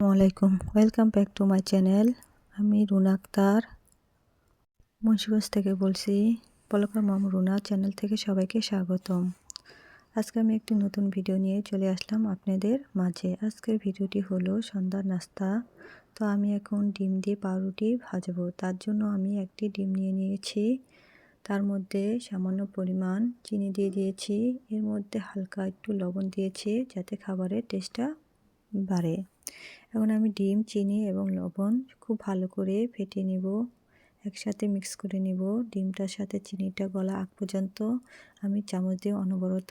আসসালামাইকুম welcome back to my channel আমি রুনা আক্তার। মুন্সিগঞ্জ থেকে বলছি পলকার মাম রুনা চ্যানেল থেকে সবাইকে স্বাগতম। আজকে আমি একটি নতুন ভিডিও নিয়ে চলে আসলাম আপনাদের মাঝে। আজকের ভিডিওটি হলো সন্ধ্যার নাস্তা। তো আমি এখন ডিম দিয়ে পাউরুটি ভাজবো। তার জন্য আমি একটি ডিম নিয়ে নিয়েছি। তার মধ্যে সামান্য পরিমাণ চিনি দিয়ে দিয়েছি। এর মধ্যে হালকা একটু লবণ দিয়েছি যাতে খাবারের টেস্টটা বাড়ে। এখন আমি ডিম, চিনি এবং লবণ খুব ভালো করে ফেটিয়ে নিব। একসাথে মিক্স করে নিব। ডিমটার সাথে চিনিটা গলা আগ পর্যন্ত আমি চামচ দিয়ে অনবরত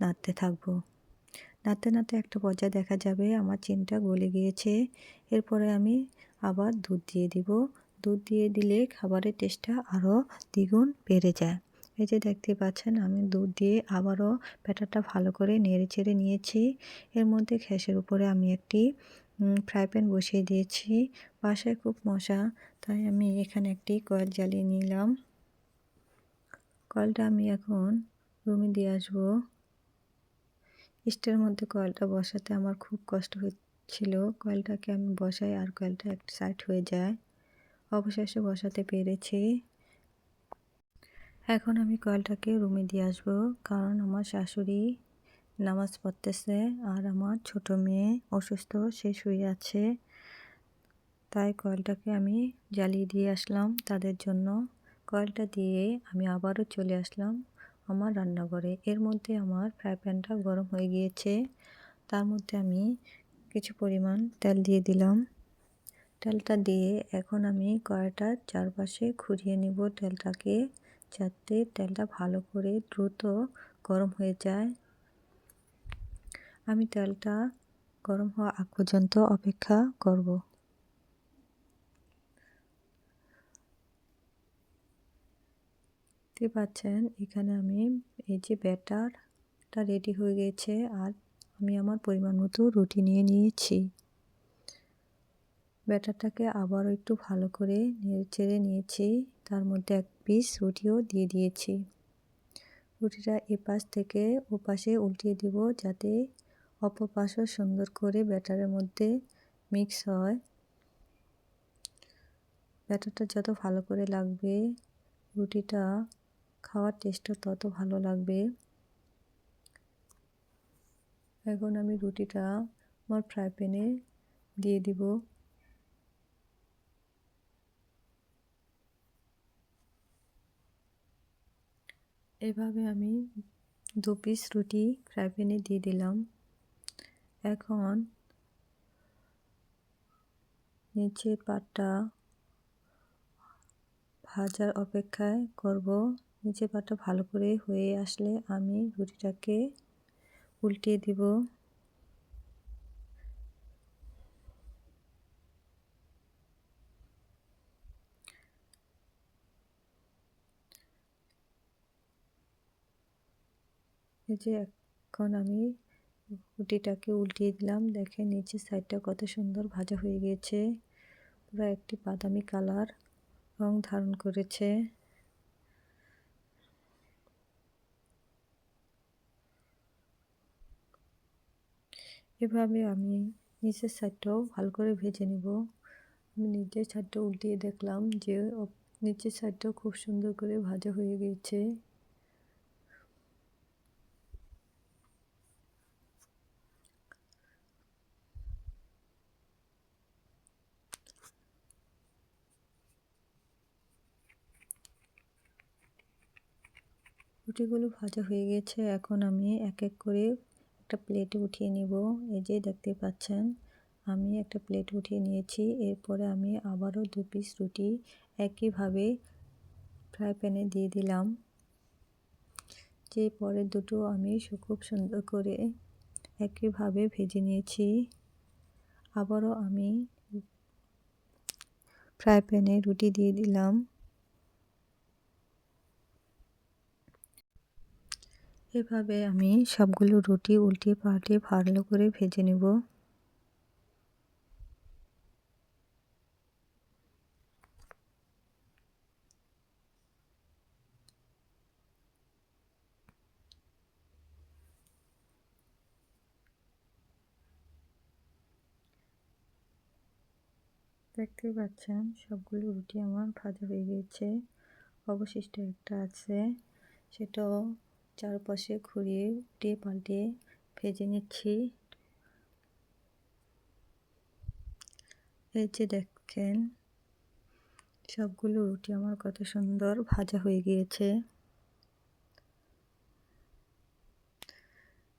নাড়তে থাকব। নাড়তে নাড়তে একটা পর্যায়ে দেখা যাবে আমার চিনিটা গলে গিয়েছে। এরপরে আমি আবার দুধ দিয়ে দিব। দুধ দিয়ে দিলে খাবারের টেস্টটা আরও দ্বিগুণ বেড়ে যায়। এই যে দেখতে পাচ্ছেন, আমি দুধ দিয়ে আবারও ব্যাটারটা ভালো করে নেড়ে চেড়ে নিয়েছি। এর মধ্যে গ্যাসের উপরে আমি একটি ফ্রাই প্যান বসিয়ে দিয়েছি। বাসায় খুব মশা তাই আমি এখানে একটি কয়েল জ্বালিয়ে নিলাম। কয়েলটা আমি এখন রুমে দিয়ে আসব। স্টের মধ্যে কয়েলটা বসাতে আমার খুব কষ্ট হচ্ছিল। কয়েলটাকে আমি বসাই আর কয়েলটা এক সাইড হয়ে যায়। অবশেষে বসাতে পেরেছি। এখন আমি কয়েলটাকে রুমে দিয়ে আসব, কারণ আমার শাশুড়ি নামাজ পড়তেছে আর আমার ছোট মেয়ে অসুস্থ, সে শুয়ে আছে। তাই কয়েলটাকে আমি জ্বালিয়ে দিয়ে আসলাম তাদের জন্য। কয়েলটা দিয়ে আমি আবারও চলে আসলাম আমার রান্নাঘরে। এর মধ্যে আমার ফ্রাই প্যানটা গরম হয়ে গিয়েছে। তার মধ্যে আমি কিছু পরিমাণ তেল দিয়ে দিলাম। তেলটা দিয়ে এখন আমি কড়াইটার চারপাশে ঘুরিয়ে নিব। তেলটাকে যাতে তেলটা ভালো করে দ্রুত গরম হয়ে যায়। আমি তেলটা গরম হওয়া আগ পর্যন্ত অপেক্ষা করব। দেখতে পাচ্ছেন, এখানে আমি এই যে ব্যাটারটা রেডি হয়ে গেছে আর আমি আমার পরিমাণ মতো রুটি নিয়ে নিয়েছি। ব্যাটারটাকে আবারও একটু ভালো করে নেড়ে নিয়েছি। তার মধ্যে এক পিস রুটিও দিয়ে দিয়েছি। রুটিটা এপাশ থেকে ওপাশে উল্টিয়ে দিব যাতে অপপাশও সুন্দর করে ব্যাটারের মধ্যে মিক্স হয়। ব্যাটারটা যত ভালো করে লাগবে, রুটিটা খাওয়ার টেস্টও তত ভালো লাগবে। এখন আমি রুটিটা আমার ফ্রাই প্যানে দিয়ে দিব। এভাবে আমি দু পিস রুটি ফ্রাই প্যানে দিয়ে দিলাম। এখন নিচের পাটটা ভাজার অপেক্ষায় করব। নিচের পাটটা ভালো করে হয়ে আসলে আমি রুটিটাকে উল্টিয়ে দিব। এই যে এখন আমি রুটিটাকে উল্টিয়ে দিলাম। দেখেন নিচের সাইডটা কত সুন্দর ভাজা হয়ে গিয়েছে। পুরো একটি বাদামি কালার রং ধারণ করেছে। এভাবে আমি নিচের সাইডটাও ভালো করে ভেজে নিব। আমি নিচের সাইডটা উল্টিয়ে দেখলাম যে নিচের সাইডটাও খুব সুন্দর করে ভাজা হয়ে গিয়েছে। রুটিগুলো ভাজা হয়ে গেছে। এখন আমি এক এক করে একটা প্লেটে উঠিয়ে নিব। এই যে দেখতে পাচ্ছেন, আমি একটা প্লেট উঠিয়ে নিয়েছি। এরপরে আমি আবারও দু পিস রুটি একইভাবে ফ্রাই প্যানে দিয়ে দিলাম। যে পরে দুটো আমি খুব সুন্দর করে একইভাবে ভেজে নিয়েছি। আবারও আমি ফ্রাই প্যানে রুটি দিয়ে দিলাম। এভাবে আমি সবগুলো রুটি উল্টিয়ে পাল্টে ভালো করে ভেজে নেব। দেখতে পাচ্ছেন, সবগুলো রুটি আমার ভাজা হয়ে গিয়েছে অবশিষ্ট একটা আছে, সেটাও চারপাশে ঘুরিয়ে উল্টে পাল্টে ভেজে নিচ্ছি। এই যে দেখেন, সবগুলো রুটি আমার কত সুন্দর ভাজা হয়ে গিয়েছে।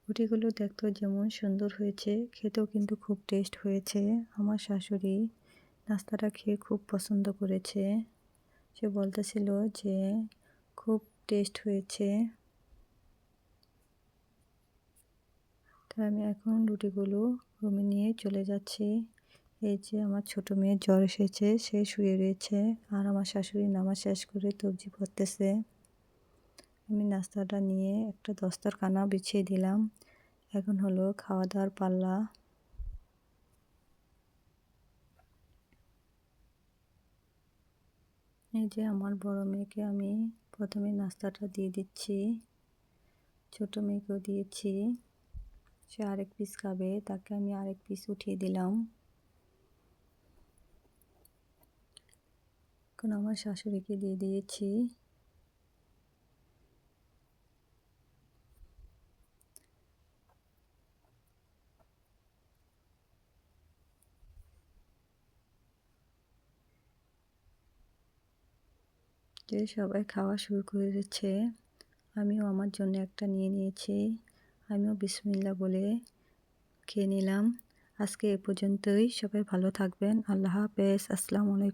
রুটিগুলো দেখতেও যেমন সুন্দর হয়েছে, খেতেও কিন্তু খুব টেস্ট হয়েছে। আমার শাশুড়ি নাস্তাটা খেয়ে খুব পছন্দ করেছে। সে বলতেছিল যে, খুব টেস্ট হয়েছে। তো আমি এখন রুটিগুলো রুমে নিয়ে চলে যাচ্ছি। এই যে আমার ছোট মেয়ের জ্বর এসেছে, সে শুয়ে রয়েছে আর আমার শাশুড়ি নামাজ শেষ করে তবজি পড়তেছে। আমি নাস্তাটা নিয়ে একটা দস্তার কানা বিছিয়ে দিলাম। এখন হলো খাওয়া দাওয়ার পাল্লা। এই যে আমার বড় মেয়েকে আমি প্রথমে নাস্তাটা দিয়ে দিচ্ছি। ছোট মেয়েকেও দিয়েছি। সে আরেক পিস খাবে, তাকে আমি আরেক পিস উঠিয়ে দিলাম। এখন আমার শাশুড়িকে দিয়ে দিয়েছি। যে সবাই খাওয়া শুরু করেছে, আমিও আমার জন্য একটা নিয়ে নিয়েছি। আমিও বিসমিল্লা বলে খেয়ে নিলাম। আজকে এ পর্যন্তই। সবাই ভালো থাকবেন। আল্লাহ হাফেজ। আসসালামু আলাইকুম।